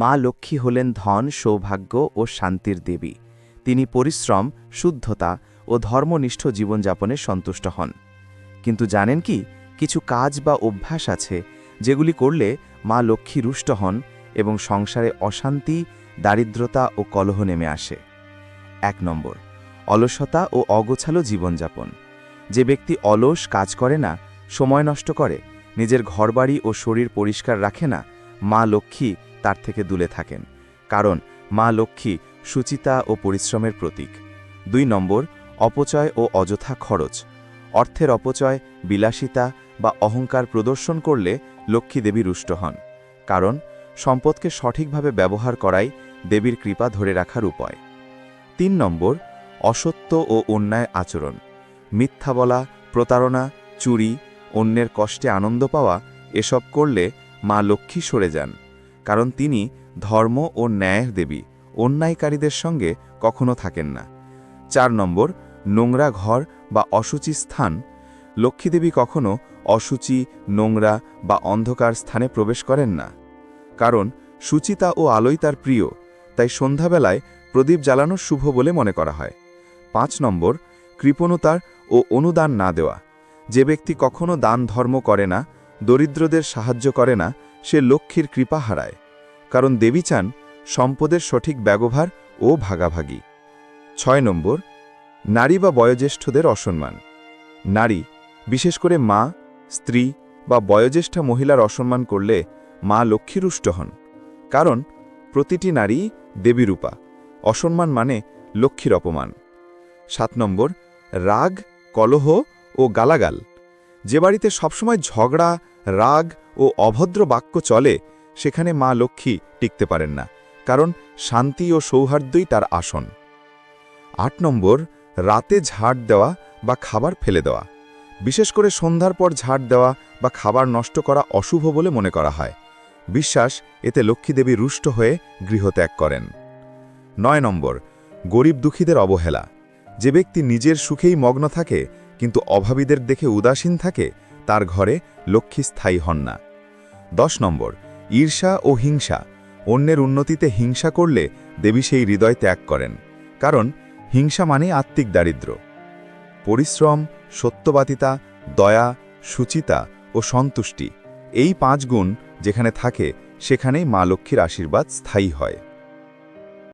মা লক্ষ্মী হলেন ধন, সৌভাগ্য ও শান্তির দেবী। তিনি পরিশ্রম, শুদ্ধতা ও ধর্মনিষ্ঠ জীবনযাপনে সন্তুষ্ট হন। কিন্তু জানেন কি, কিছু কাজ বা অভ্যাস আছে যেগুলি করলে মা লক্ষ্মী রুষ্ট হন এবং সংসারে অশান্তি, দারিদ্রতা ও কলহ নেমে আসে। এক নম্বর, অলসতা ও অগোছালো জীবনযাপন। যে ব্যক্তি অলস কাজ করে না, সময় নষ্ট করে, নিজের ঘরবাড়ি ও শরীর পরিষ্কার রাখে না, মা লক্ষ্মী তার থেকে দূরে থাকেন, কারণ মা লক্ষ্মী সুচিতা ও পরিশ্রমের প্রতীক। দুই নম্বর, অপচয় ও অযথা খরচ। অর্থের অপচয়, বিলাসিতা বা অহংকার প্রদর্শন করলে লক্ষ্মী দেবী রুষ্ট হন, কারণ সম্পদকে সঠিকভাবে ব্যবহার করাই দেবীর কৃপা ধরে রাখার উপায়। তিন নম্বর, অসত্য ও অন্যায় আচরণ। মিথ্যা বলা, প্রতারণা, চুরি, অন্যের কষ্টে আনন্দ পাওয়া, এসব করলে মা লক্ষ্মী সরে যান। কারণ তিনি ধর্ম ও ন্যায়ের দেবী, অন্যায়কারীদের সঙ্গে কখনো থাকেন না। চার নম্বর, নোংরা ঘর বা অসুচি স্থান। লক্ষ্মীদেবী কখনো অসুচি নোংরা বা অন্ধকার স্থানে প্রবেশ করেন না। কারণ সুচিতা ও আলোই তার প্রিয়, তাই সন্ধ্যাবেলায় প্রদীপ জ্বালানো শুভ বলে মনে করা হয়। পাঁচ নম্বর, কৃপণতার ও অনুদান না দেওয়া। যে ব্যক্তি কখনো দান ধর্ম করে না, দরিদ্রদের সাহায্য করে না সে লক্ষ্মীর কৃপা হারায়, কারণ দেবী চান সম্পদের সঠিক ব্যবহার ও ভাগাভাগি। ছয় নম্বর, নারী বা বয়োজ্যেষ্ঠদের অসম্মান। নারী, বিশেষ করে মা, স্ত্রী বা বয়োজ্যেষ্ঠা মহিলার অসম্মান করলে মা লক্ষ্মীরুষ্ট হন, কারণ প্রতিটি নারী দেবীরূপা। অসম্মান মানে লক্ষ্মীর অপমান। সাত নম্বর, রাগ, কলহ ও গালাগাল। যে বাড়িতে সবসময় ঝগড়া, রাগ ও অভদ্র বাক্য চলে, সেখানে মা লক্ষ্মী টিকতে পারেন না, কারণ শান্তি ও সৌহার্দ্যই তার আসন। আট নম্বর, রাতে ঝাড় দেওয়া বা খাবার ফেলে দেওয়া। বিশেষ করে সন্ধ্যার পর ঝাড় দেওয়া বা খাবার নষ্ট করা অশুভ বলে মনে করা হয়। বিশ্বাস, এতে লক্ষ্মীদেবী রুষ্ট হয়ে গৃহত্যাগ করেন। নয় নম্বর, গরিব দুঃখীদের অবহেলা। যে ব্যক্তি নিজের সুখেই মগ্ন থাকে, কিন্তু অভাবীদের দেখে উদাসীন থাকে, তার ঘরে লক্ষ্মী স্থায়ী হন না। দশ নম্বর, ঈর্ষা ও হিংসা। অন্যের উন্নতিতে হিংসা করলে দেবী সেই হৃদয় ত্যাগ করেন, কারণ হিংসা মানে আত্মিক দারিদ্র পরিশ্রম, সত্যবাদিতা, দয়া, সুচিতা ও সন্তুষ্টি, এই পাঁচ গুণ যেখানে থাকে, সেখানেই মা লক্ষ্মীর আশীর্বাদ স্থায়ী হয়।